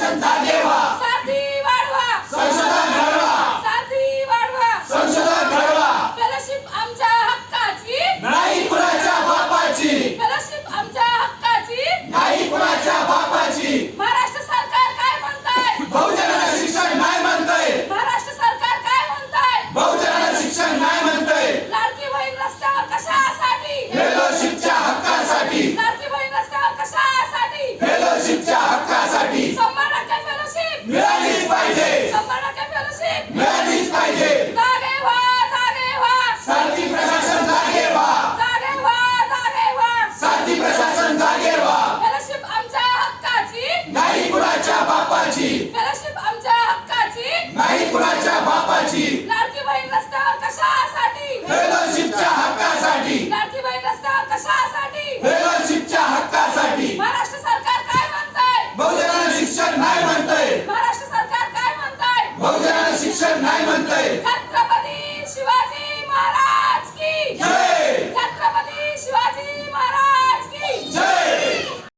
声打电话。बापाची. आमच्या हक्काची. नाही कुणाच्या बापाची. लाडकी बहीण कशासाठी? फेलोशिपच्या हक्कासाठी. लाडकी बहीण कशासाठी? फेलोशिपच्या हक्कासाठी. महाराष्ट्र सरकार काय म्हणताय? शिक्षण नाही म्हणताय. महाराष्ट्र सरकार काय म्हणताय? शिक्षण नाही म्हणताय.